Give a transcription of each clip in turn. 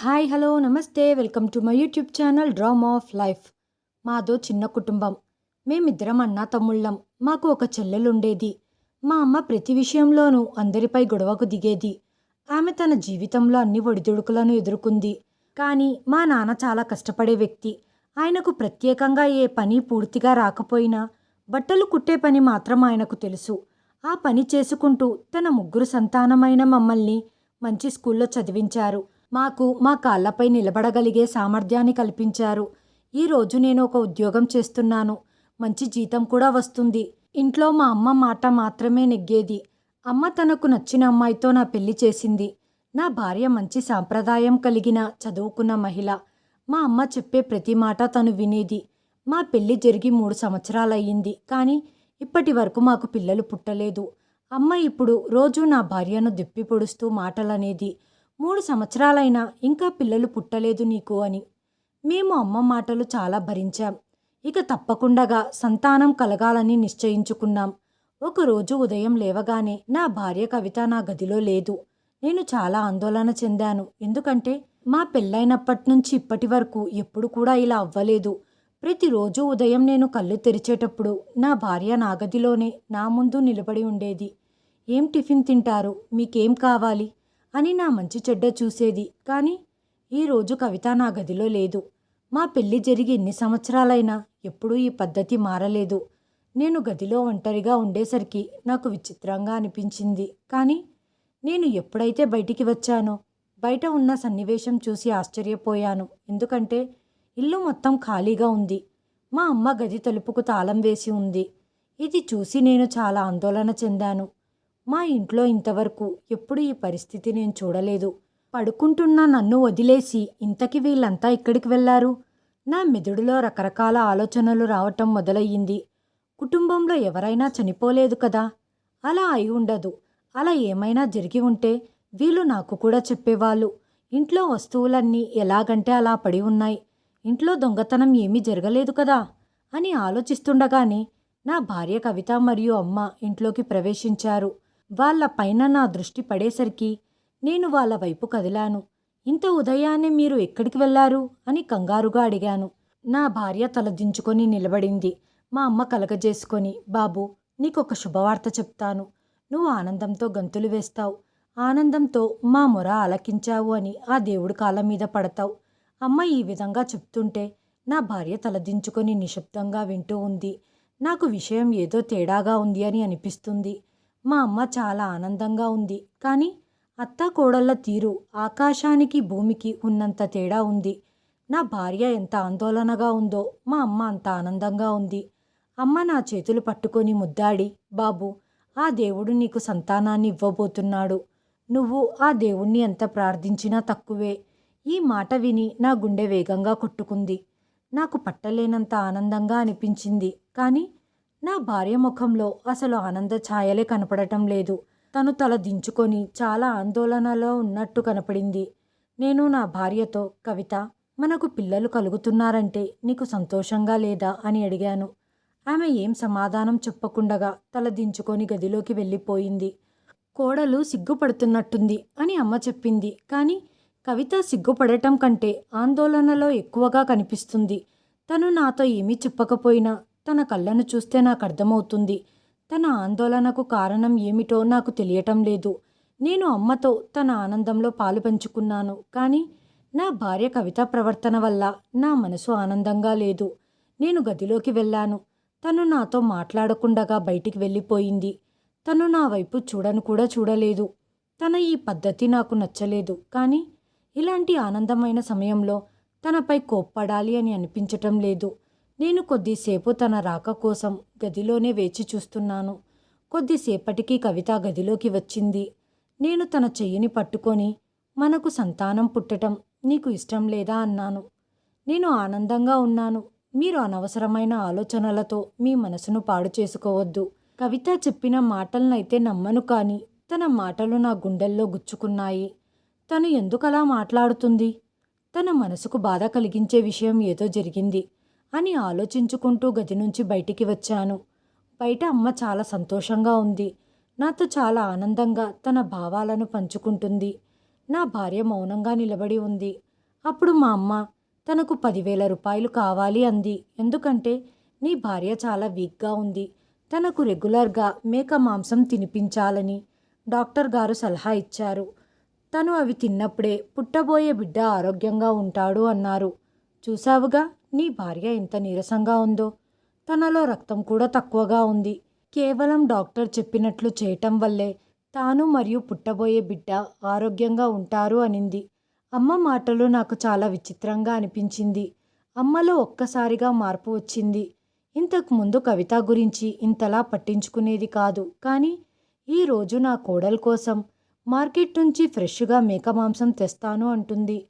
Hi hello నమస్తే. Welcome to my YouTube channel dream of life. మాదో చిన్న కుటుంబం. మేమిద్దరం అన్నా తమ్ముళ్ళం మాకు ఒక చెల్లెలుండేది. మా అమ్మ ప్రతి విషయంలోనూ అందరిపై గొడవకు దిగేది. ఆమె తన జీవితంలో అన్ని ఒడిదుడుకులను ఎదుర్కొంది. కానీ మా నాన్న చాలా కష్టపడే వ్యక్తి. ఆయనకు ప్రత్యేకంగా ఏ పని పూర్తిగా రాకపోయినా బట్టలు కుట్టే పని మాత్రం ఆయనకు తెలుసు. ఆ పని చేసుకుంటూ తన ముగ్గురు సంతానమైన మమ్మల్ని మంచి స్కూల్లో చదివించారు. మాకు మా కాళ్ళపై నిలబడగలిగే సామర్థ్యాన్ని కల్పించారు. ఈరోజు నేను ఒక ఉద్యోగం చేస్తున్నాను. మంచి జీతం కూడా వస్తుంది. ఇంట్లో మా అమ్మ మాట మాత్రమే నెగ్గేది. అమ్మ తనకు నచ్చిన అమ్మాయితో నా పెళ్ళి చేసింది. నా భార్య మంచి సాంప్రదాయం కలిగిన చదువుకున్న మహిళ. మా అమ్మ చెప్పే ప్రతి మాట తను వినేది. మా పెళ్ళి జరిగి మూడు సంవత్సరాలయ్యింది. కానీ ఇప్పటి వరకు మాకు పిల్లలు పుట్టలేదు. అమ్మ ఇప్పుడు రోజు నా భార్యను దిప్పి పొడుస్తూ మాటలనేది. మూడు సంవత్సరాలైనా ఇంకా పిల్లలు పుట్టలేదు నీకు అని. మేము అమ్మ మాటలు చాలా భరించాం. ఇక తప్పకుండగా సంతానం కలగాలని నిశ్చయించుకున్నాం. ఒకరోజు ఉదయం లేవగానే నా భార్య కవిత నా గదిలో లేదు. నేను చాలా ఆందోళన చెందాను. ఎందుకంటే మా పెళ్ళైనప్పటి నుంచి ఇప్పటి వరకు ఎప్పుడు కూడా ఇలా అవ్వలేదు. ప్రతిరోజు ఉదయం నేను కళ్ళు తెరిచేటప్పుడు నా భార్య నా గదిలోనే నా ముందు నిలబడి ఉండేది. ఏం టిఫిన్ తింటారు? మీకేం కావాలి? అని నా మంచి చెడ్డ చూసేది. కానీ ఈరోజు కవిత నా గదిలో లేదు. మా పెళ్ళి జరిగి ఎన్ని సంవత్సరాలైనా ఎప్పుడూ ఈ పద్ధతి మారలేదు. నేను గదిలో ఒంటరిగా ఉండేసరికి నాకు విచిత్రంగా అనిపించింది. కానీ నేను ఎప్పుడైతే బయటికి వచ్చానో బయట ఉన్న సన్నివేశం చూసి ఆశ్చర్యపోయాను. ఎందుకంటే ఇల్లు మొత్తం ఖాళీగా ఉంది. మా అమ్మ గది తలుపుకు తాళం వేసి ఉంది. ఇది చూసి నేను చాలా ఆందోళన చెందాను. మా ఇంట్లో ఇంతవరకు ఎప్పుడు ఈ పరిస్థితి నేను చూడలేదు. పడుకుంటున్న నన్ను వదిలేసి ఇంతకి వీళ్ళంతా ఇక్కడికి వెళ్ళారు నా మెదడులో రకరకాల ఆలోచనలు రావటం మొదలయ్యింది. కుటుంబంలో ఎవరైనా చనిపోలేదు కదా? అలా అయి ఉండదు. అలా ఏమైనా జరిగి ఉంటే వీళ్ళు నాకు కూడా చెప్పేవాళ్ళు. ఇంట్లో వస్తువులన్నీ ఎలాగంటే అలా పడి ఉన్నాయి. ఇంట్లో దొంగతనం ఏమీ జరగలేదు కదా? అని ఆలోచిస్తుండగానే నా భార్య కవిత మరియు అమ్మ ఇంట్లోకి ప్రవేశించారు. వాళ్ళ పైన నా దృష్టి పడేసరికి నేను వాళ్ళ వైపు కదిలాను. ఇంత ఉదయాన్నే మీరు ఎక్కడికి వెళ్ళారు అని కంగారుగా అడిగాను. నా భార్య తలదించుకొని నిలబడింది. మా అమ్మ కలగజేసుకొని బాబు నీకొక శుభవార్త చెప్తాను. నువ్వు ఆనందంతో గంతులు వేస్తావు. ఆనందంతో మా మొర ఆలకించావు అని ఆ దేవుడి కాళ్ళ మీద పడతావు. అమ్మ ఈ విధంగా చెప్తుంటే నా భార్య తలదించుకొని నిశ్శబ్దంగా వింటూ ఉంది. నాకు విషయం ఏదో తేడాగా ఉంది అని అనిపిస్తుంది. మా అమ్మ చాలా ఆనందంగా ఉంది. కానీ అత్త కోడళ్ళ తీరు ఆకాశానికి భూమికి ఉన్నంత తేడా ఉంది. నా భార్య ఎంత ఆందోళనగా ఉందో మా అమ్మ అంత ఆనందంగా ఉంది. అమ్మ నా చేతులు పట్టుకొని ముద్దాడి బాబు ఆ దేవుడు నీకు సంతానాన్ని ఇవ్వబోతున్నాడు. నువ్వు ఆ దేవుణ్ణి ఎంత ప్రార్థించినా తక్కువే. ఈ మాట విని నా గుండె వేగంగా కొట్టుకుంది. నాకు పట్టలేనంత ఆనందంగా అనిపించింది. కానీ నా భార్య ముఖంలో అసలు ఆనంద ఛాయలే కనపడటం లేదు. తను తల దించుకొని చాలా ఆందోళనలో ఉన్నట్టు కనపడింది. నేను నా భార్యతో కవిత మనకు పిల్లలు కలుగుతున్నారంటే నీకు సంతోషంగా లేదా అని అడిగాను. ఆమె ఏం సమాధానం చెప్పకుండగా తల దించుకొని గదిలోకి వెళ్ళిపోయింది. కోడలు సిగ్గుపడుతున్నట్టుంది అని అమ్మ చెప్పింది. కానీ కవిత సిగ్గుపడటం కంటే ఆందోళనలో ఎక్కువగా కనిపిస్తుంది. తను నాతో ఏమీ చెప్పకపోయినా తన కళ్ళను చూస్తే నాకు అర్థమవుతుంది. తన ఆందోళనకు కారణం ఏమిటో నాకు తెలియటం లేదు. నేను అమ్మతో తన ఆనందంలో పాలు పంచుకున్నాను. కానీ నా భార్య కవిత ప్రవర్తన వల్ల నా మనసు ఆనందంగా లేదు. నేను గదిలోకి వెళ్ళాను. తను నాతో మాట్లాడకుండగా బయటికి వెళ్ళిపోయింది. తను నా వైపు చూడను కూడా చూడలేదు. తన ఈ పద్ధతి నాకు నచ్చలేదు. కానీ ఇలాంటి ఆనందమైన సమయంలో తనపై కోప్పడాలి అని అనిపించటం లేదు. నేను కొద్దిసేపు తన రాక కోసం గదిలోనే వేచి చూస్తున్నాను. కొద్దిసేపటికి కవిత గదిలోకి వచ్చింది. నేను తన చెయ్యిని పట్టుకొని మనకు సంతానం పుట్టటం నీకు ఇష్టం లేదా అన్నాను. నేను ఆనందంగా ఉన్నాను. మీరు అనవసరమైన ఆలోచనలతో మీ మనసును పాడు చేసుకోవద్దు. కవిత చెప్పిన మాటలనైతే నమ్మను కానీ తన మాటలు నా గుండెల్లో గుచ్చుకున్నాయి. తను ఎందుకలా మాట్లాడుతుంది? తన మనసుకు బాధ కలిగించే విషయం ఏదో జరిగింది. అని ఆలోచించుకుంటూ గది నుంచి బయటికి వచ్చాను. బయట అమ్మ చాలా సంతోషంగా ఉంది. నాతో చాలా ఆనందంగా తన భావాలను పంచుకుంటుంది. నా భార్య మౌనంగా నిలబడి ఉంది. అప్పుడు మా అమ్మ తనకు పదివేల రూపాయలు కావాలి అంది. ఎందుకంటే నీ భార్య చాలా వీక్గా ఉంది. తనకు రెగ్యులర్గా మేక మాంసం తినిపించాలని డాక్టర్ గారు సలహా ఇచ్చారు. తను అవి తిన్నప్పుడే పుట్టబోయే బిడ్డ ఆరోగ్యంగా ఉంటాడు అన్నారు. చూసావుగా నీ భార్య ఎంత నీరసంగా ఉందో. తనలో రక్తం కూడా తక్కువగా ఉంది. కేవలం డాక్టర్ చెప్పినట్లు చేయటం వల్లే తాను మరియు పుట్టబోయే బిడ్డ ఆరోగ్యంగా ఉంటారు అనింది. అమ్మ మాటలు నాకు చాలా విచిత్రంగా అనిపించింది. అమ్మలో ఒక్కసారిగా మార్పు వచ్చింది. ఇంతకు ముందు కవిత గురించి ఇంతలా పట్టించుకునేది కాదు. కానీ ఈరోజు నా కోడల కోసం మార్కెట్ నుంచి ఫ్రెష్గా మేక మాంసం తెస్తాను అంటుంది.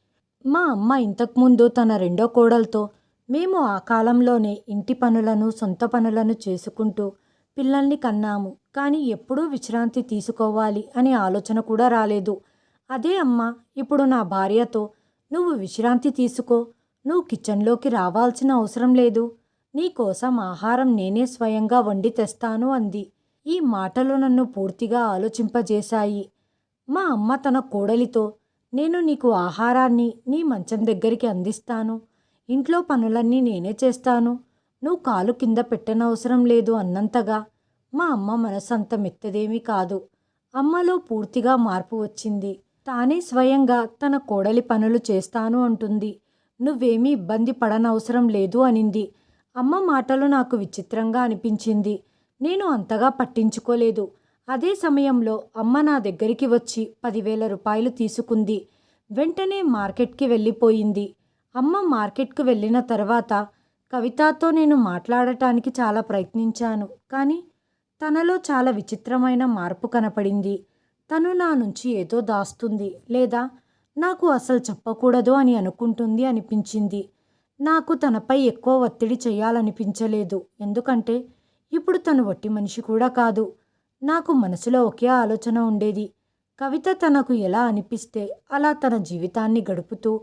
మా అమ్మ ఇంతకుముందు తన రెండో కోడలతో మేము ఆ కాలంలోనే ఇంటి పనులను సొంత పనులను చేసుకుంటూ పిల్లల్ని కన్నాము. కానీ ఎప్పుడూ విశ్రాంతి తీసుకోవాలి అనే ఆలోచన కూడా రాలేదు. అదే అమ్మ ఇప్పుడు నా భార్యతో నువ్వు విశ్రాంతి తీసుకో. నువ్వు కిచెన్లోకి రావాల్సిన అవసరం లేదు. నీ కోసం ఆహారం నేనే స్వయంగా వండి తెస్తాను అంది. ఈ మాటలు నన్ను పూర్తిగా ఆలోచింపజేశాయి. మా అమ్మ తన కోడలితో నేను నీకు ఆహారాన్ని నీ మంచం దగ్గరికి అందిస్తాను. ఇంట్లో పనులన్నీ నేనే చేస్తాను. నువ్వు కాలు కింద పెట్టనవసరం లేదు అన్నంతగా. మా అమ్మ మనసు అంత మెత్తదేమీ కాదు. అమ్మలో పూర్తిగా మార్పు వచ్చింది. తానే స్వయంగా తన కోడలి పనులు చేస్తాను అంటుంది. నువ్వేమీ ఇబ్బంది పడనవసరం లేదు అనింది. అమ్మ మాటలు నాకు విచిత్రంగా అనిపించింది. నేను అంతగా పట్టించుకోలేదు. అదే సమయంలో అమ్మ నా దగ్గరికి వచ్చి పదివేల రూపాయలు తీసుకుంది. వెంటనే మార్కెట్కి వెళ్ళిపోయింది. అమ్మ మార్కెట్కు వెళ్ళిన తర్వాత కవితతో నేను మాట్లాడటానికి చాలా ప్రయత్నించాను. కానీ తనలో చాలా విచిత్రమైన మార్పు కనపడింది. తను నా నుంచి ఏదో దాస్తుంది లేదా నాకు అసలు చెప్పకూడదు అని అనుకుంటుంది అనిపించింది. నాకు తనపై ఎక్కువ ఒత్తిడి చేయాలనిపించలేదు. ఎందుకంటే ఇప్పుడు తను వట్టి మనిషి కూడా కాదు. నాకు మనసులో ఒకే ఆలోచన ఉండేది. కవిత తనకు ఎలా అనిపిస్తే అలా తన జీవితాన్ని గడుపుతూ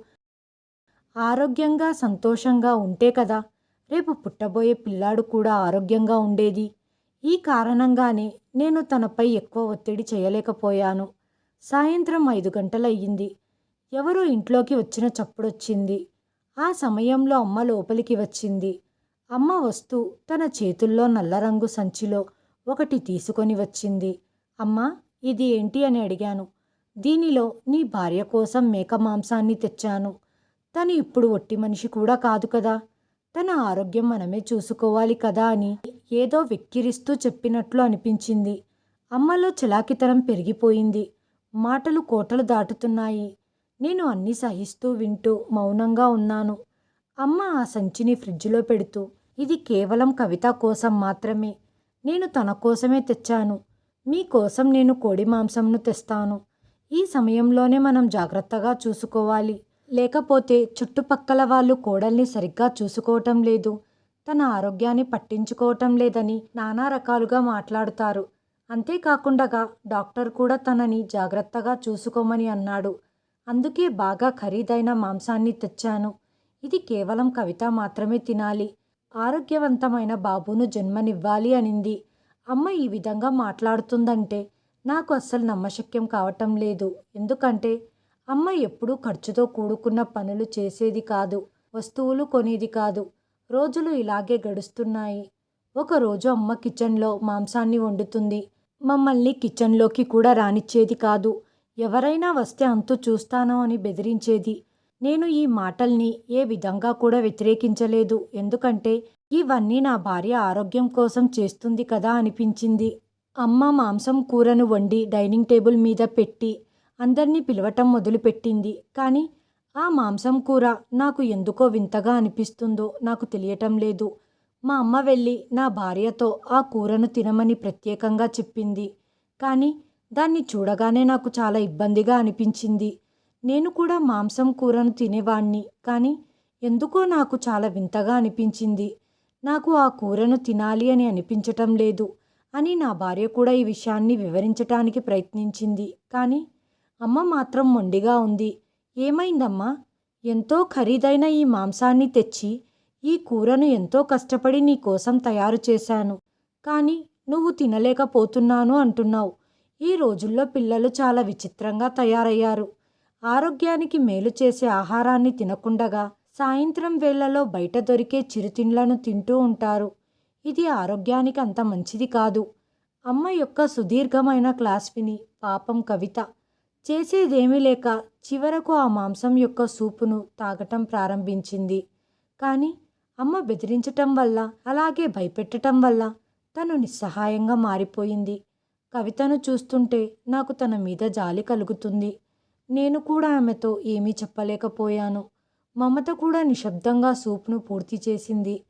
ఆరోగ్యంగా సంతోషంగా ఉంటే కదా? రేపు పుట్టబోయే పిల్లాడు కూడా ఆరోగ్యంగా ఉండేది. ఈ కారణంగానే నేను తనపై ఎక్కువ ఒత్తిడి చేయలేకపోయాను. సాయంత్రం ఐదు గంటలయ్యింది. ఎవరో ఇంట్లోకి వచ్చిన చప్పుడొచ్చింది. ఆ సమయంలో అమ్మ లోపలికి వచ్చింది. అమ్మ వస్తూ తన చేతుల్లో నల్లరంగు సంచిలో ఒకటి తీసుకొని వచ్చింది. అమ్మా ఇది ఏంటి? అని అడిగాను. దీనిలో నీ భార్య కోసం మేక మాంసాన్ని తెచ్చాను. తను ఇప్పుడు ఒట్టి మనిషి కూడా కాదు కదా. తన ఆరోగ్యం మనమే చూసుకోవాలి కదా అని ఏదో వెక్కిరిస్తూ చెప్పినట్లు అనిపించింది. అమ్మలో చలాకితనం పెరిగిపోయింది. మాటలు కోటలు దాటుతున్నాయి. నేను అన్నీ సహిస్తూ వింటూ మౌనంగా ఉన్నాను. అమ్మ ఆ సంచిని ఫ్రిడ్జ్లో పెడుతూ ఇది కేవలం కవిత కోసం మాత్రమే. నేను తన కోసమే తెచ్చాను. మీకోసం నేను కోడి మాంసంను తెస్తాను. ఈ సమయంలోనే మనం జాగ్రత్తగా చూసుకోవాలి. లేకపోతే చుట్టుపక్కల వాళ్ళు కోడల్ని సరిగ్గా చూసుకోవటం లేదు. తన ఆరోగ్యాన్ని పట్టించుకోవటం లేదని నానా రకాలుగా మాట్లాడుతారు. అంతేకాకుండా డాక్టర్ కూడా తనని జాగ్రత్తగా చూసుకోమని అన్నాడు. అందుకే బాగా ఖరీదైన మాంసాన్ని తెచ్చాను. ఇది కేవలం కవిత మాత్రమే తినాలి. ఆరోగ్యవంతమైన బాబును జన్మనివ్వాలి అనింది. అమ్మ ఈ విధంగా మాట్లాడుతుందంటే నాకు అస్సలు నమ్మశక్యం కావటం లేదు. ఎందుకంటే అమ్మ ఎప్పుడూ ఖర్చుతో కూడుకున్న పనులు చేసేది కాదు వస్తువులు కొనేది కాదు. రోజులు ఇలాగే గడుస్తున్నాయి. ఒకరోజు అమ్మ కిచెన్లో మాంసాన్ని వండుతుంది. మమ్మల్ని కిచెన్లోకి కూడా రానిచ్చేది కాదు. ఎవరైనా వస్తే అంతు చూస్తాను అని బెదిరించేది. నేను ఈ మాటల్ని ఏ విధంగా కూడా వ్యతిరేకించలేదు. ఎందుకంటే ఇవన్నీ నా భార్య ఆరోగ్యం కోసం చేస్తుంది కదా అనిపించింది. అమ్మ మాంసం కూరను వండి డైనింగ్ టేబుల్ మీద పెట్టి అందరినీ పిలవటం మొదలుపెట్టింది. కానీ ఆ మాంసం కూర నాకు ఎందుకో వింతగా అనిపిస్తుందో నాకు తెలియటం లేదు. మా అమ్మ వెళ్ళి నా భార్యతో ఆ కూరను తినమని ప్రత్యేకంగా చెప్పింది. కానీ దాన్ని చూడగానే నాకు చాలా ఇబ్బందిగా అనిపించింది. నేను కూడా మాంసం కూరను తినేవాణ్ణి కానీ ఎందుకో నాకు చాలా వింతగా అనిపించింది. నాకు ఆ కూరను తినాలి అని అనిపించటం లేదు అని నా భార్య కూడా ఈ విషయాన్ని వివరించటానికి ప్రయత్నించింది. కానీ అమ్మ మాత్రం మొండిగా ఉంది. ఏమైందమ్మా? ఎంతో ఖరీదైన ఈ మాంసాన్ని తెచ్చి ఈ కూరను ఎంతో కష్టపడి నీ కోసం తయారు చేశాను. కానీ నువ్వు తినలేకపోతున్నాను అంటున్నావు. ఈ రోజుల్లో పిల్లలు చాలా విచిత్రంగా తయారయ్యారు. ఆరోగ్యానికి మేలు చేసే ఆహారాన్ని తినకుండగా సాయంత్రం వేళలో బయట దొరికే చిరుతిండ్లను తింటూ ఉంటారు. ఇది ఆరోగ్యానికి అంత మంచిది కాదు. అమ్మ యొక్క సుదీర్ఘమైన క్లాస్ విని పాపం కవిత. చేసేదేమీ లేక చివరకు ఆ మాంసం యొక్క సూపును తాగటం ప్రారంభించింది. కానీ అమ్మ బెదిరించటం వల్ల అలాగే భయపెట్టటం వల్ల తను నిస్సహాయంగా మారిపోయింది. కవితను చూస్తుంటే నాకు తన మీద జాలి కలుగుతుంది. నేను కూడా ఆమెతో ఏమీ చెప్పలేకపోయాను. మమత కూడా నిశ్శబ్దంగా సూప్ను పూర్తి చేసింది.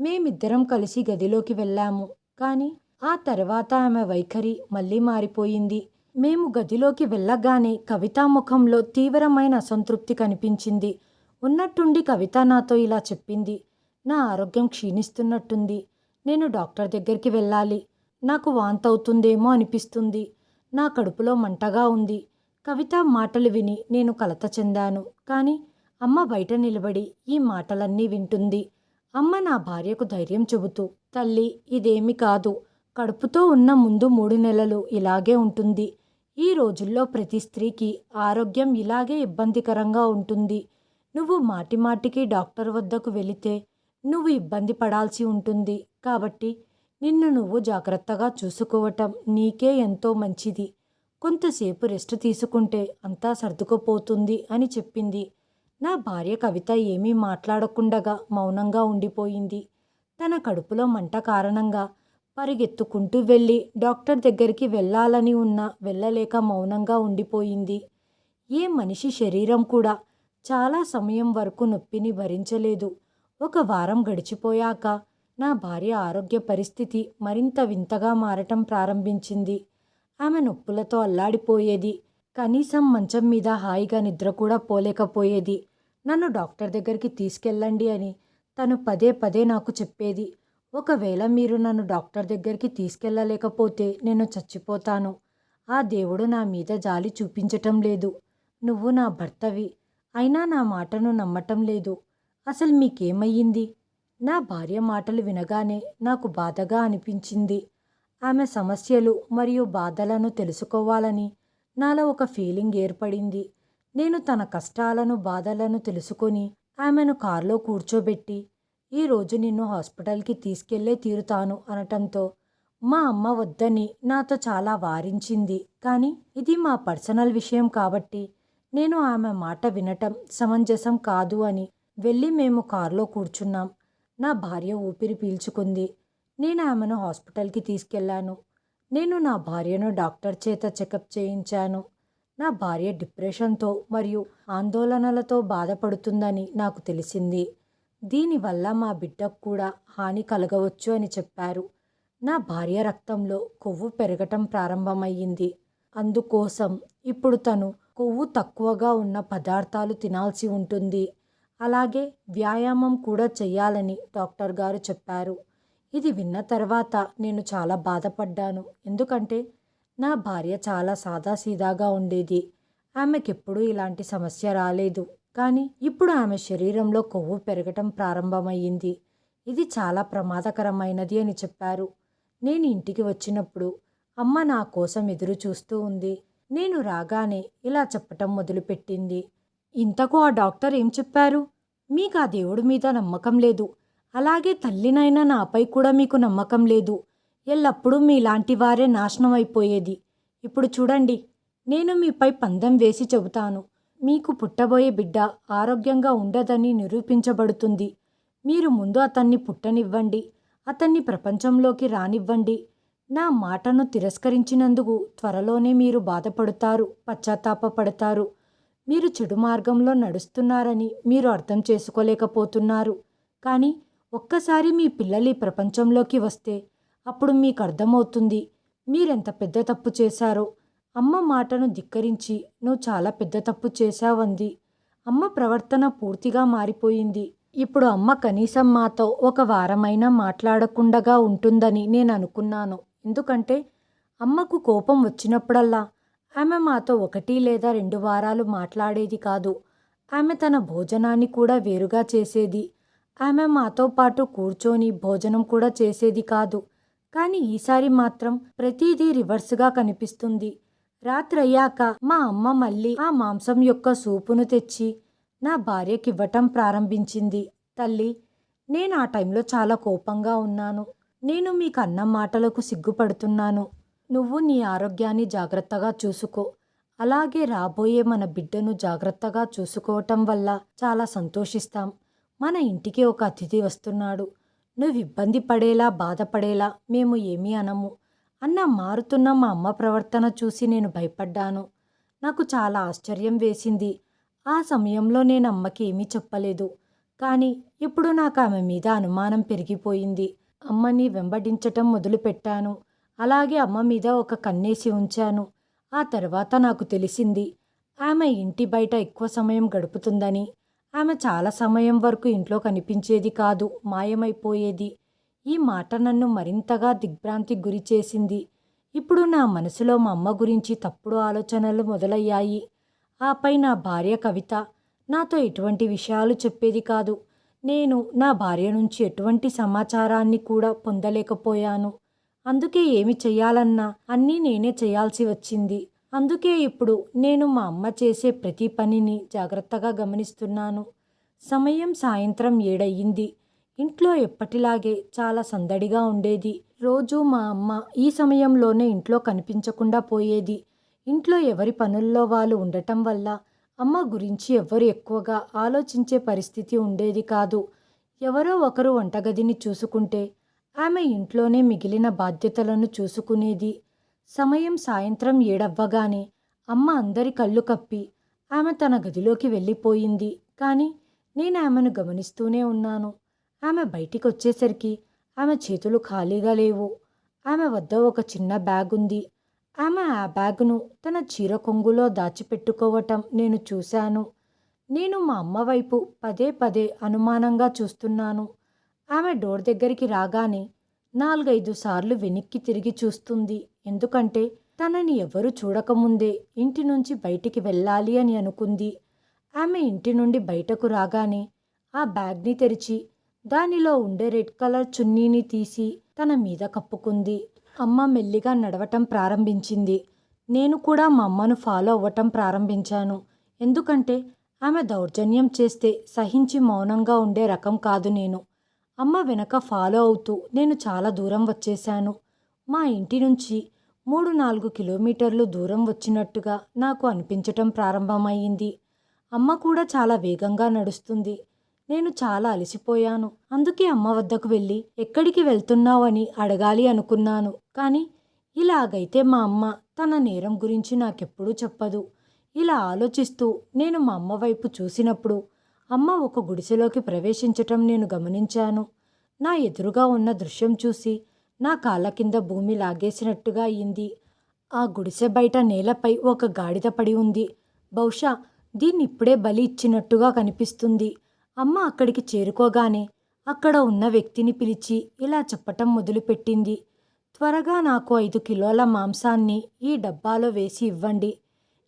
మేమిద్దరం కలిసి గదిలోకి వెళ్ళాము. కానీ ఆ తర్వాత ఆమె వైఖరి మళ్ళీ మారిపోయింది. మేము గదిలోకి వెళ్ళగానే కవిత ముఖంలో తీవ్రమైన అసంతృప్తి కనిపించింది. ఉన్నట్టుండి కవిత నాతో ఇలా చెప్పింది. నా ఆరోగ్యం క్షీణిస్తున్నట్టుంది. నేను డాక్టర్ దగ్గరికి వెళ్ళాలి. నాకు వాంతవుతుందేమో అనిపిస్తుంది. నా కడుపులో మంటగా ఉంది. కవిత మాటలు విని నేను కలత చెందాను. కానీ అమ్మ బయట నిలబడి ఈ మాటలన్నీ వింటుంది. అమ్మ నా భార్యకు ధైర్యం చెబుతూ తల్లి ఇదేమి కాదు. కడుపుతో ఉన్న ముందు మూడు నెలలు ఇలాగే ఉంటుంది. ఈ రోజుల్లో ప్రతి స్త్రీకి ఆరోగ్యం ఇలాగే ఇబ్బందికరంగా ఉంటుంది. నువ్వు మాటి మాటికి డాక్టర్ వద్దకు వెళితే నువ్వు ఇబ్బంది పడాల్సి ఉంటుంది. కాబట్టి నిన్ను నువ్వు జాగ్రత్తగా చూసుకోవటం నీకే ఎంతో మంచిది. కొంతసేపు రెస్ట్ తీసుకుంటే అంతా సర్దుకుపోతుంది అని చెప్పింది. నా భార్య కవిత ఏమీ మాట్లాడకుండగా మౌనంగా ఉండిపోయింది. తన కడుపులో మంట కారణంగా పరిగెత్తుకుంటూ వెళ్ళి డాక్టర్ దగ్గరికి వెళ్ళాలని ఉన్నా వెళ్ళలేక మౌనంగా ఉండిపోయింది. ఏ మనిషి శరీరం కూడా చాలా సమయం వరకు నొప్పిని భరించలేదు. ఒక వారం గడిచిపోయాక నా భార్య ఆరోగ్య పరిస్థితి మరింత వింతగా మారటం ప్రారంభించింది. ఆమె నొప్పులతో అల్లాడిపోయేది. కనీసం మంచం మీద హాయిగా నిద్ర కూడా పోలేకపోయేది. నన్ను డాక్టర్ దగ్గరికి తీసుకెళ్ళండి అని తను పదే పదే నాకు చెప్పేది. ఒకవేళ మీరు నన్ను డాక్టర్ దగ్గరికి తీసుకెళ్ళలేకపోతే నేను చచ్చిపోతాను. ఆ దేవుడు నా మీద జాలి చూపించటం లేదు. నువ్వు నా భర్తవి. అయినా నా మాటను నమ్మటం లేదు. అసలు మీకేమయ్యింది? నా భార్య మాటలు వినగానే నాకు బాధగా అనిపించింది. ఆమె సమస్యలు మరియు బాధలను తెలుసుకోవాలని నాలో ఒక ఫీలింగ్ ఏర్పడింది. నేను తన కష్టాలను బాధలను తెలుసుకొని ఆమెను కారులో కూర్చోబెట్టి ఈరోజు నిన్ను హాస్పిటల్కి తీసుకెళ్ళే తీరుతాను అనటంతో మా అమ్మ వద్దని నాతో చాలా వారించింది. కానీ ఇది మా పర్సనల్ విషయం కాబట్టి నేను ఆమె మాట వినటం సమంజసం కాదు అని వెళ్ళి మేము కారులో కూర్చున్నాం. నా భార్య ఊపిరి పీల్చుకుంది. నేను ఆమెను హాస్పిటల్కి తీసుకెళ్ళాను నేను నా భార్యను డాక్టర్ చేత చెకప్ చేయించాను. నా భార్య డిప్రెషన్తో మరియు ఆందోళనలతో బాధపడుతుందని నాకు తెలిసింది. దీనివల్ల మా బిడ్డకు కూడా హాని కలగవచ్చు అని చెప్పారు. నా భార్య రక్తంలో కొవ్వు పెరగటం ప్రారంభమయ్యింది. అందుకోసం ఇప్పుడు తను కొవ్వు తక్కువగా ఉన్న పదార్థాలు తినాల్సి ఉంటుంది. అలాగే వ్యాయామం కూడా చేయాలని డాక్టర్ గారు చెప్పారు. ఇది విన్న తర్వాత నేను చాలా బాధపడ్డాను. ఎందుకంటే నా భార్య చాలా సాదాసీదాగా ఉండేది. ఆమెకెప్పుడూ ఇలాంటి సమస్య రాలేదు. కానీ ఇప్పుడు ఆమె శరీరంలో కొవ్వు పెరగటం ప్రారంభమయ్యింది. ఇది చాలా ప్రమాదకరమైనది అని చెప్పారు. నేను ఇంటికి వచ్చినప్పుడు అమ్మ నా కోసం ఎదురు చూస్తూ ఉంది. నేను రాగానే ఇలా చెప్పటం మొదలుపెట్టింది. ఇంతకు ఆ డాక్టర్ ఏం చెప్పారు? మీకు ఆ దేవుడి మీద నమ్మకం లేదు. అలాగే తల్లినైనా నాపై కూడా మీకు నమ్మకం లేదు. ఎల్లప్పుడూ మీలాంటి వారే నాశనం అయిపోయేది ఇప్పుడు చూడండి నేను మీపై పందెం వేసి చెబుతాను. మీకు పుట్టబోయే బిడ్డ ఆరోగ్యంగా ఉండదని నిరూపించబడుతుంది. మీరు ముందు అతన్ని పుట్టనివ్వండి. అతన్ని ప్రపంచంలోకి రానివ్వండి. నా మాటను తిరస్కరించినందుకు త్వరలోనే మీరు బాధపడతారు పశ్చాత్తాపపడతారు. మీరు చెడు మార్గంలో నడుస్తున్నారని మీరు అర్థం చేసుకోలేకపోతున్నారు. కానీ ఒక్కసారి మీ పిల్లలు ఈ ప్రపంచంలోకి వస్తే అప్పుడు మీకు అర్థమవుతుంది మీరెంత పెద్ద తప్పు చేశారో. అమ్మ మాటను ధిక్కరించి నువ్వు చాలా పెద్ద తప్పు చేశావంది అమ్మ ప్రవర్తన పూర్తిగా మారిపోయింది. ఇప్పుడు అమ్మ కనీసం మాతో ఒక వారమైనా మాట్లాడకుండగా ఉంటుందని నేను అనుకున్నాను. ఎందుకంటే అమ్మకు కోపం వచ్చినప్పుడల్లా ఆమె మాతో ఒకటి లేదా రెండు వారాలు మాట్లాడేది కాదు. ఆమె తన భోజనాన్ని కూడా వేరుగా చేసేది. ఆమె మాతో పాటు కూర్చొని భోజనం కూడా చేసేది కాదు. కానీ ఈసారి మాత్రం ప్రతిదీ రివర్స్గా కనిపిస్తుంది. రాత్రయ్యాక మా అమ్మ మళ్ళీ ఆ మాంసం యొక్క సూపును తెచ్చి నా భార్యకివ్వటం ప్రారంభించింది. తల్లి నేను ఆ టైంలో చాలా కోపంగా ఉన్నాను. నేను మీకు అన్న మాటలకు సిగ్గుపడుతున్నాను. నువ్వు నీ ఆరోగ్యాన్ని జాగ్రత్తగా చూసుకో. అలాగే రాబోయే మన బిడ్డను జాగ్రత్తగా చూసుకోవటం వల్ల చాలా సంతోషిస్తాం. మన ఇంటికి ఒక అతిథి వస్తున్నాడు. నువ్వు ఇబ్బంది పడేలా బాధపడేలా మేము ఏమీ అనము. అన్న మారుతున్న మా అమ్మ ప్రవర్తన చూసి నేను భయపడ్డాను. నాకు చాలా ఆశ్చర్యం వేసింది. ఆ సమయంలో నేను అమ్మకి ఏమీ చెప్పలేదు. కానీ ఇప్పుడు నాకు ఆమె మీద అనుమానం పెరిగిపోయింది. అమ్మని వెంబడించటం మొదలుపెట్టాను. అలాగే అమ్మ మీద ఒక కన్నేసి ఉంచాను. ఆ తర్వాత నాకు తెలిసింది ఆమె ఇంటి బయట ఎక్కువ సమయం గడుపుతుందని. ఆమె చాలా సమయం వరకు ఇంట్లో కనిపించేది కాదు మాయమైపోయేది. ఈ మాట నన్ను మరింతగా దిగ్భ్రాంతికి గురి చేసింది. ఇప్పుడు నా మనసులో మా అమ్మ గురించి తప్పుడు ఆలోచనలు మొదలయ్యాయి. ఆపై నా భార్య కవిత నాతో ఎటువంటి విషయాలు చెప్పేది కాదు. నేను నా భార్య నుంచి ఎటువంటి సమాచారాన్ని కూడా పొందలేకపోయాను. అందుకే ఏమి చేయాలన్నా అన్నీ నేనే చేయాల్సి వచ్చింది. అందుకే ఇప్పుడు నేను మా అమ్మ చేసే ప్రతి పనిని జాగ్రత్తగా గమనిస్తున్నాను. సమయం సాయంత్రం ఏడయ్యింది ఇంట్లో ఎప్పటిలాగే చాలా సందడిగా ఉండేది. రోజు మా అమ్మ ఈ సమయంలోనే ఇంట్లో కనిపించకుండా పోయేది. ఇంట్లో ఎవరి పనుల్లో వాళ్ళు ఉండటం వల్ల అమ్మ గురించి ఎవ్వరు ఎక్కువగా ఆలోచించే పరిస్థితి ఉండేది కాదు. ఎవరో ఒకరు వంటగదిని చూసుకుంటే ఆమె ఇంట్లోనే మిగిలిన బాధ్యతలను చూసుకునేది. సమయం సాయంత్రం ఏడవ్వగానే అమ్మ అందరి కళ్ళు కప్పి ఆమె తన గదిలోకి వెళ్ళిపోయింది. కానీ నేను ఆమెను గమనిస్తూనే ఉన్నాను. ఆమె బయటికి వచ్చేసరికి ఆమె చేతులు ఖాళీగా లేవు. ఆమె వద్ద ఒక చిన్న బ్యాగ్ ఉంది. ఆమె ఆ బ్యాగ్ను తన చీర కొంగులో దాచిపెట్టుకోవటం నేను చూశాను. నేను మా అమ్మ వైపు పదే పదే అనుమానంగా చూస్తున్నాను. ఆమె డోర్ దగ్గరికి రాగానే నాలుగైదు సార్లు వెనక్కి తిరిగి చూస్తుంది. ఎందుకంటే తనని ఎవరు చూడకముందే ఇంటి నుంచి బయటికి వెళ్ళాలి అని అనుకుంది. ఆమె ఇంటి నుండి బయటకు రాగానే ఆ బ్యాగ్ని తెరిచి దానిలో ఉండే రెడ్ కలర్ చున్నీని తీసి తన మీద కప్పుకుంది. అమ్మ మెల్లిగా నడవటం ప్రారంభించింది. నేను కూడా మా అమ్మను ఫాలో అవ్వటం ప్రారంభించాను. ఎందుకంటే ఆమె దౌర్జన్యం చేస్తే సహించి మౌనంగా ఉండే రకం కాదు నేను. అమ్మ వెనక ఫాలో అవుతూ నేను చాలా దూరం వచ్చేశాను. మా ఇంటి నుంచి మూడు నాలుగు కిలోమీటర్లు దూరం వచ్చినట్టుగా నాకు అనిపించటం ప్రారంభమైంది అమ్మ కూడా చాలా వేగంగా నడుస్తుంది. నేను చాలా అలసిపోయాను. అందుకే అమ్మ వద్దకు వెళ్ళి ఎక్కడికి వెళ్తున్నావని అడగాలి అనుకున్నాను. కానీ ఇలాగైతే మా అమ్మ తన నేరం గురించి నాకెప్పుడూ చెప్పదు. ఇలా ఆలోచిస్తూ నేను మా అమ్మ వైపు చూసినప్పుడు అమ్మ ఒక గుడిసెలోకి ప్రవేశించటం నేను గమనించాను. నా ఎదురుగా ఉన్న దృశ్యం చూసి నా కాళ్ళ కింద భూమి లాగేసినట్టుగా అయింది. ఆ గుడిసె బయట నేలపై ఒక గాడిద పడి ఉంది. బహుశా దీన్ని ఇప్పుడే బలి ఇచ్చినట్టుగా కనిపిస్తుంది. అమ్మ అక్కడికి చేరుకోగానే అక్కడ ఉన్న వ్యక్తిని పిలిచి ఇలా చెప్పటం మొదలుపెట్టింది. త్వరగా నాకు ఐదు కిలోల మాంసాన్ని ఈ డబ్బాలో వేసి ఇవ్వండి.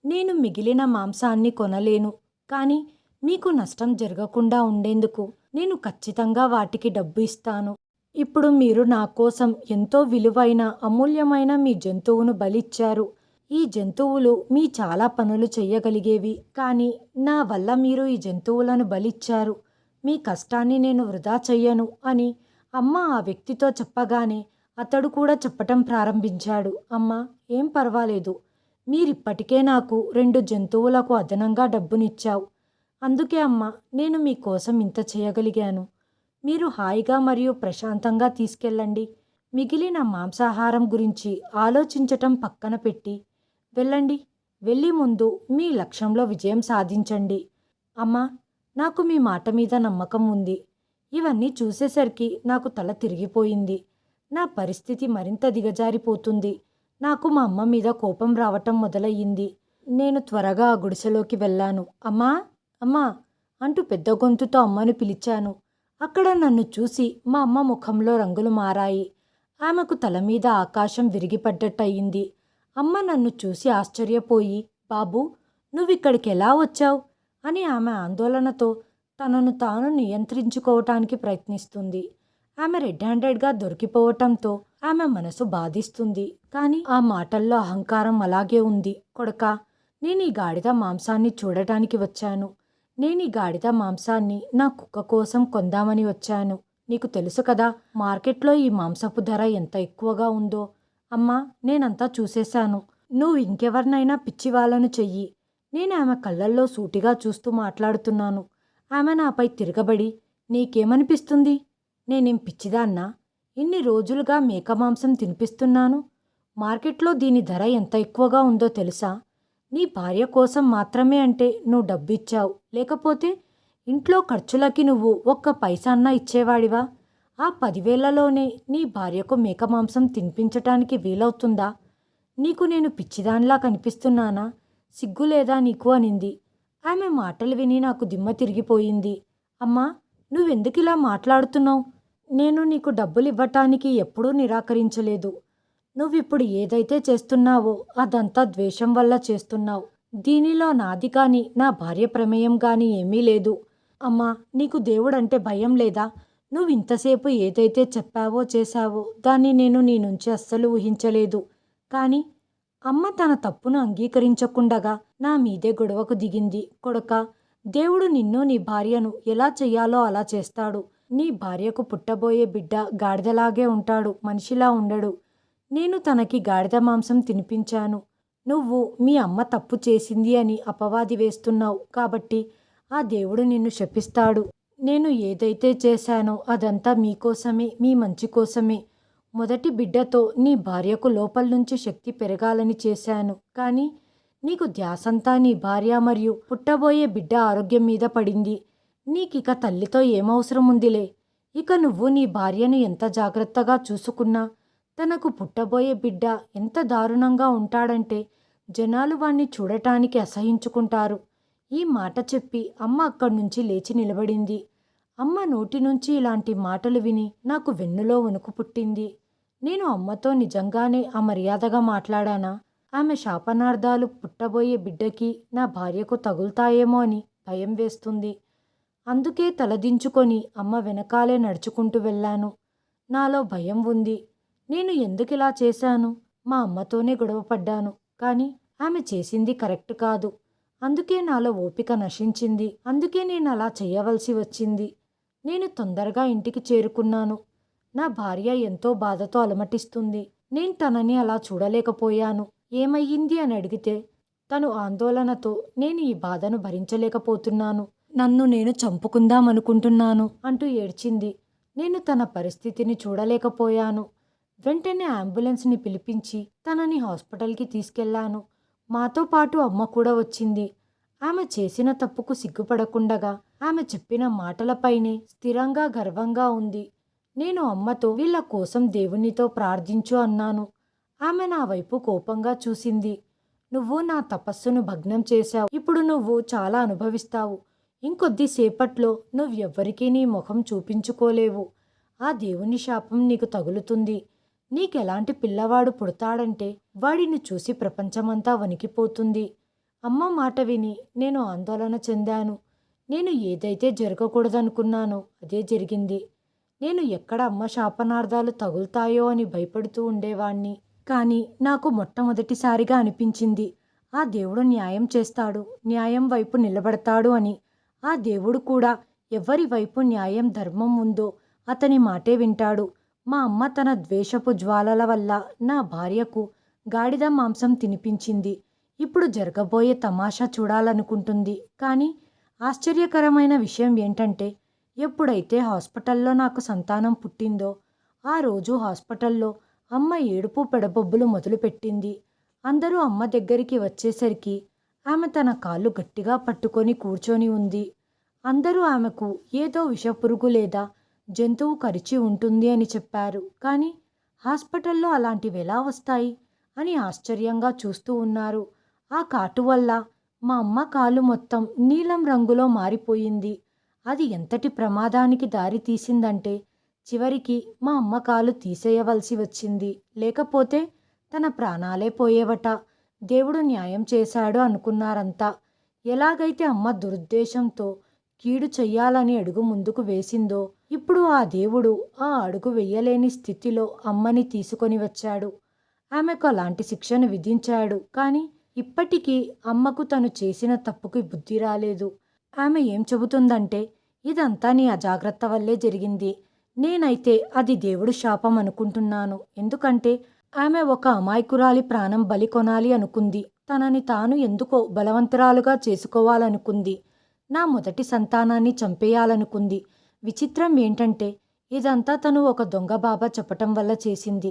నేను మిగిలిన మాంసాన్ని కొనలేను. కానీ మీకు నష్టం జరగకుండా ఉండేందుకు నేను ఖచ్చితంగా వాటికి డబ్బు ఇస్తాను. ఇప్పుడు మీరు నా కోసం ఎంతో విలువైన అమూల్యమైన మీ జంతువును బలిచ్చారు. ఈ జంతువులు మీ చాలా పనులు చెయ్యగలిగేవి. కానీ నా వల్ల మీరు ఈ జంతువులను బలిచ్చారు. మీ కష్టాన్ని నేను వృధా చెయ్యను అని అమ్మ ఆ వ్యక్తితో చెప్పగానే అతడు కూడా చెప్పటం ప్రారంభించాడు. అమ్మ ఏం పర్వాలేదు. మీరిప్పటికే నాకు రెండు జంతువులకు అదనంగా డబ్బునిచ్చావు. అందుకే అమ్మ నేను మీకోసం ఇంత చేయగలిగాను మీరు హాయిగా మరియు ప్రశాంతంగా తీసుకెళ్ళండి. మిగిలిన మాంసాహారం గురించి ఆలోచించటం పక్కన పెట్టి వెళ్ళండి. వెళ్ళి ముందు మీ లక్ష్యంలో విజయం సాధించండి. అమ్మా నాకు మీ మాట మీద నమ్మకం ఉంది. ఇవన్నీ చూసేసరికి నాకు తల తిరిగిపోయింది. నా పరిస్థితి మరింత దిగజారిపోతుంది. నాకు మా అమ్మ మీద కోపం రావటం మొదలయ్యింది. నేను త్వరగా ఆ గుడిసెలోకి వెళ్ళాను. అమ్మా అమ్మా అంటూ పెద్ద గొంతుతో అమ్మను పిలిచాను. అక్కడ నన్ను చూసి మా అమ్మ ముఖంలో రంగులు మారాయి. ఆమెకు తల మీద ఆకాశం విరిగిపడ్డట్టయింది. అమ్మ నన్ను చూసి ఆశ్చర్యపోయి బాబు నువ్విక్కడికి ఎలా వచ్చావు? అని ఆమె ఆందోళనతో తనను తాను నియంత్రించుకోవటానికి ప్రయత్నిస్తుంది. ఆమె రెడ్ హ్యాండెడ్గా దొరికిపోవటంతో ఆమె మనసు బాధిస్తుంది. కానీ ఆ మాటల్లో అహంకారం అలాగే ఉంది. కొడక నేను ఈ గాడిద మాంసాన్ని చూడటానికి వచ్చాను. నేను ఈ గాడిద మాంసాన్ని నా కుక్క కోసం కొందామని వచ్చాను. నీకు తెలుసు కదా మార్కెట్లో ఈ మాంసపు ధర ఎంత ఎక్కువగా ఉందో. అమ్మా నేనంతా చూసేశాను. నువ్వు ఇంకెవరినైనా పిచ్చి వాళ్ళను చెయ్యి. నేను ఆమె కళ్ళల్లో సూటిగా చూస్తూ మాట్లాడుతున్నాను. ఆమె నాపై తిరగబడి నీకేమనిపిస్తుంది? నేనేం పిచ్చిదాన్నా ఇన్ని రోజులుగా మేక మాంసం తినిపిస్తున్నాను. మార్కెట్లో దీని ధర ఎంత ఎక్కువగా ఉందో తెలుసా? నీ భార్య కోసం మాత్రమే అంటే నువ్వు డబ్బిచ్చావు. లేకపోతే ఇంట్లో ఖర్చులకి నువ్వు ఒక్క పైసా అన్నా ఇచ్చేవాడివా? ఆ పదివేలలోనే నీ భార్యకు మేక మాంసం తినిపించటానికి వీలవుతుందా? నీకు నేను పిచ్చిదానిలా కనిపిస్తున్నానా? సిగ్గు లేదా నీకు అనింది. ఆమె మాటలు విని నాకు దిమ్మ తిరిగిపోయింది. అమ్మా నువ్వెందుకు ఇలా మాట్లాడుతున్నావు? నేను నీకు డబ్బులు ఇవ్వటానికి ఎప్పుడూ నిరాకరించలేదు. నువ్విప్పుడు ఏదైతే చేస్తున్నావో అదంతా ద్వేషం వల్ల చేస్తున్నావు. దీనిలో నాది కానీ నా భార్య ప్రమేయం కానీ ఏమీ లేదు. అమ్మా నీకు దేవుడంటే భయం లేదా? నువ్వు ఇంతసేపు ఏదైతే చెప్పావో చేశావో దాన్ని నేను నీ నుంచి అస్సలు ఊహించలేదు. కానీ అమ్మ తన తప్పును అంగీకరించకుండగా నా మీదే గొడవకు దిగింది. కొడక దేవుడు నిన్ను నీ భార్యను ఎలా చెయ్యాలో అలా చేస్తాడు. నీ భార్యకు పుట్టబోయే బిడ్డ గాడిదలాగే ఉంటాడు మనిషిలా ఉండడు. నేను తనకి గాడిద మాంసం తినిపించాను. నువ్వు మీ అమ్మ తప్పు చేసింది అని అపవాది వేస్తున్నావు కాబట్టి ఆ దేవుడు నిన్ను శపిస్తాడు. నేను ఏదైతే చేశానో అదంతా మీకోసమే మీ మంచి కోసమే. మొదటి బిడ్డతో నీ భార్యకు లోపల నుంచి శక్తి పెరగాలని చేశాను. కానీ నీకు ధ్యాసంతా నీ భార్య మరియు పుట్టబోయే బిడ్డ ఆరోగ్యం మీద పడింది. నీకిక తల్లితో ఏమవసరం ఉందిలే ఇక నువ్వు నీ భార్యను ఎంత జాగ్రత్తగా చూసుకున్నా తనకు పుట్టబోయే బిడ్డ ఎంత దారుణంగా ఉంటాడంటే జనాలు వాణ్ణి చూడటానికి అసహించుకుంటారు. ఈ మాట చెప్పి అమ్మ అక్కడి నుంచి లేచి నిలబడింది. అమ్మ నోటి నుంచి ఇలాంటి మాటలు విని నాకు వెన్నులో వణుకు పుట్టింది. నేను అమ్మతో నిజంగానే ఆ మర్యాదగా మాట్లాడానా? ఆమె శాపనార్థాలు పుట్టబోయే బిడ్డకి నా భార్యకు తగులుతాయేమో అని భయం వేస్తుంది. అందుకే తలదించుకొని అమ్మ వెనకాలే నడుచుకుంటూ వెళ్ళాను. నాలో భయం ఉంది. నేను ఎందుకు ఇలా చేశాను? మా అమ్మతోనే గొడవపడ్డాను కానీ ఆమె చేసింది కరెక్ట్ కాదు. అందుకే నాలో ఓపిక నశించింది. అందుకే నేను అలా చేయవలసి వచ్చింది. నేను తొందరగా ఇంటికి చేరుకున్నాను. నా భార్య ఎంతో బాధతో అలమటిస్తుంది. నేను తనని అలా చూడలేకపోయాను. ఏమయ్యింది అని అడిగితే తను ఆందోళనతో నేను ఈ బాధను భరించలేకపోతున్నాను. నన్ను నేను చంపుకుందామనుకుంటున్నాను అంటూ ఏడ్చింది. నేను తన పరిస్థితిని చూడలేకపోయాను. వెంటనే అంబులెన్స్ని పిలిపించి తనని హాస్పిటల్కి తీసుకెళ్ళాను. మాతో పాటు అమ్మ కూడా వచ్చింది. ఆమె చేసిన తప్పుకు సిగ్గుపడకుండగా ఆమె చెప్పిన మాటలపైనే స్థిరంగా గర్వంగా ఉంది. నేను అమ్మతో వీళ్ళ కోసం దేవునితో ప్రార్థించు అన్నాను. ఆమె నా వైపు కోపంగా చూసింది. నువ్వు నా తపస్సును భగ్నం చేశావు. ఇప్పుడు నువ్వు చాలా అనుభవిస్తావు. ఇంకొద్దిసేపట్లో నువ్వెవ్వరికీ నీ ముఖం చూపించుకోలేవు. ఆ దేవుని శాపం నీకు తగులుతుంది. నీకెలాంటి పిల్లవాడు పుడతాడంటే వాడిని చూసి ప్రపంచమంతా వణికిపోతుంది. అమ్మ మాట విని నేను ఆందోళన చెందాను. నేను ఏదైతే జరగకూడదనుకున్నానో అదే జరిగింది. నేను ఎక్కడ అమ్మ శాపనార్థాలు తగులుతాయో అని భయపడుతూ ఉండేవాణ్ణి. కానీ నాకు మొట్టమొదటిసారిగా అనిపించింది ఆ దేవుడు న్యాయం చేస్తాడు న్యాయం వైపు నిలబడతాడు అని. ఆ దేవుడు కూడా ఎవరి వైపు న్యాయం ధర్మం ఉందో అతని మాటే వింటాడు. మా అమ్మ తన ద్వేషపు జ్వాలల వల్ల నా భార్యకు గాడిద మాంసం తినిపించింది. ఇప్పుడు జరగబోయే తమాషా చూడాలనుకుంటుంది. కానీ ఆశ్చర్యకరమైన విషయం ఏంటంటే ఎప్పుడైతే హాస్పిటల్లో నాకు సంతానం పుట్టిందో ఆ రోజు హాస్పిటల్లో అమ్మ ఏడుపు పెడబొబ్బులు మొదలుపెట్టింది. అందరూ అమ్మ దగ్గరికి వచ్చేసరికి ఆమె తన కాళ్ళు గట్టిగా పట్టుకొని కూర్చొని ఉంది. అందరూ ఆమెకు ఏదో విషపురుగు లేదా జంతువు కరిచి ఉంటుంది అని చెప్పారు. కానీ హాస్పిటల్లో అలాంటివి ఎలా వస్తాయి? అని ఆశ్చర్యంగా చూస్తూ ఉన్నారు. ఆ కాటు వల్ల మా అమ్మ కాలు మొత్తం నీలం రంగులో మారిపోయింది. అది ఎంతటి ప్రమాదానికి దారి తీసిందంటే చివరికి మా అమ్మ కాలు తీసేయవలసి వచ్చింది. లేకపోతే తన ప్రాణాలే పోయేవట. దేవుడు న్యాయం చేశాడు అనుకున్నారంతా. ఎలాగైతే అమ్మ దురుద్దేశంతో కీడు చెయ్యాలని అడుగు ముందుకు వేసిందో ఇప్పుడు ఆ దేవుడు ఆ అడుగు వెయ్యలేని స్థితిలో అమ్మని తీసుకొని వచ్చాడు. ఆమెకు అలాంటి శిక్షను విధించాడు. కానీ ఇప్పటికీ అమ్మకు తను చేసిన తప్పుకి బుద్ధి రాలేదు. ఆమె ఏం చెబుతుందంటే ఇదంతా నీ అజాగ్రత్త వల్లే జరిగింది. నేనైతే అది దేవుడు శాపం అనుకుంటున్నాను. ఎందుకంటే ఆమె ఒక అమాయకురాలి ప్రాణం బలి కొనాలి అనుకుంది. తనని తాను ఎందుకో బలవంతురాలుగా చేసుకోవాలనుకుంది. నా మొదటి సంతానాన్ని చంపేయాలనుకుంది. విచిత్రం ఏంటంటే ఇదంతా తను ఒక దొంగ బాబా చెప్పటం వల్ల చేసింది.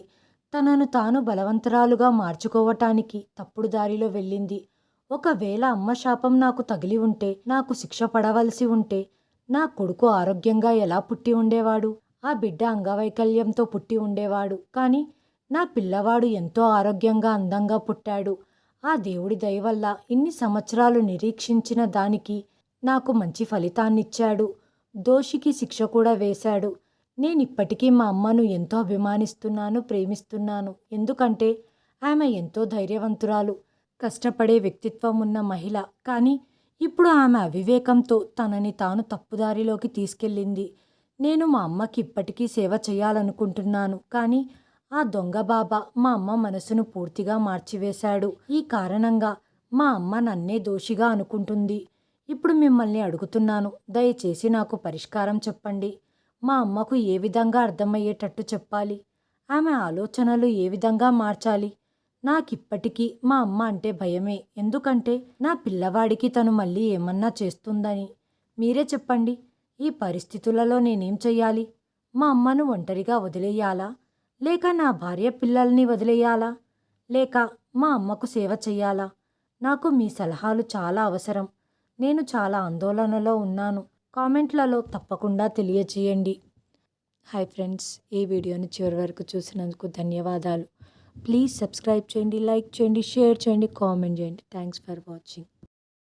తనను తాను బలవంతరాలుగా మార్చుకోవటానికి తప్పుడు దారిలో వెళ్ళింది. ఒకవేళ అమ్మ శాపం నాకు తగిలి ఉంటే నాకు శిక్ష పడవలసి ఉంటే నా కొడుకు ఆరోగ్యంగా ఎలా పుట్టి ఉండేవాడు? ఆ బిడ్డ అంగవైకల్యంతో పుట్టి ఉండేవాడు. కానీ నా పిల్లవాడు ఎంతో ఆరోగ్యంగా అందంగా పుట్టాడు. ఆ దేవుడి దయ వల్ల ఇన్ని సంవత్సరాలు నిరీక్షించిన దానికి నాకు మంచి ఫలితాన్నిచ్చాడు. దోషికి శిక్ష కూడా వేశాడు. నేను ఇప్పటికీ మా అమ్మను ఎంతో అభిమానిస్తున్నాను ప్రేమిస్తున్నాను. ఎందుకంటే ఆమె ఎంతో ధైర్యవంతురాలు కష్టపడే వ్యక్తిత్వం ఉన్న మహిళ. కానీ ఇప్పుడు ఆమె అవివేకంతో తనని తాను తప్పుదారిలోకి తీసుకెళ్ళింది. నేను మా అమ్మకి ఇప్పటికీ సేవ చేయాలనుకుంటున్నాను. కానీ ఆ దొంగ బాబా మా అమ్మ మనసును పూర్తిగా మార్చివేశాడు. ఈ కారణంగా మా అమ్మ నన్నే దోషిగా అనుకుంటుంది. ఇప్పుడు మిమ్మల్ని అడుగుతున్నాను. దయచేసి నాకు పరిష్కారం చెప్పండి. మా అమ్మకు ఏ విధంగా అర్థమయ్యేటట్టు చెప్పాలి? ఆమె ఆలోచనలు ఏ విధంగా మార్చాలి? నాకిప్పటికీ మా అమ్మ అంటే భయమే. ఎందుకంటే నా పిల్లవాడికి తను మళ్ళీ ఏమన్నా చేస్తుందని. మీరే చెప్పండి. ఈ పరిస్థితులలో నేనేం చెయ్యాలి? మా అమ్మను ఒంటరిగా వదిలేయాలా? లేక నా భార్య పిల్లల్ని వదిలేయాలా? లేక మా అమ్మకు సేవ చెయ్యాలా? నాకు మీ సలహాలు చాలా అవసరం. నేను చాలా ఆందోళనలో ఉన్నాను. కామెంట్లలో తప్పకుండా తెలియచేయండి. హాయ్ ఫ్రెండ్స్ ఈ వీడియోని చివరి వరకు చూసినందుకు ధన్యవాదాలు. ప్లీజ్ సబ్స్క్రైబ్ చేయండి లైక్ చేయండి షేర్ చేయండి కామెంట్ చేయండి. Thanks for watching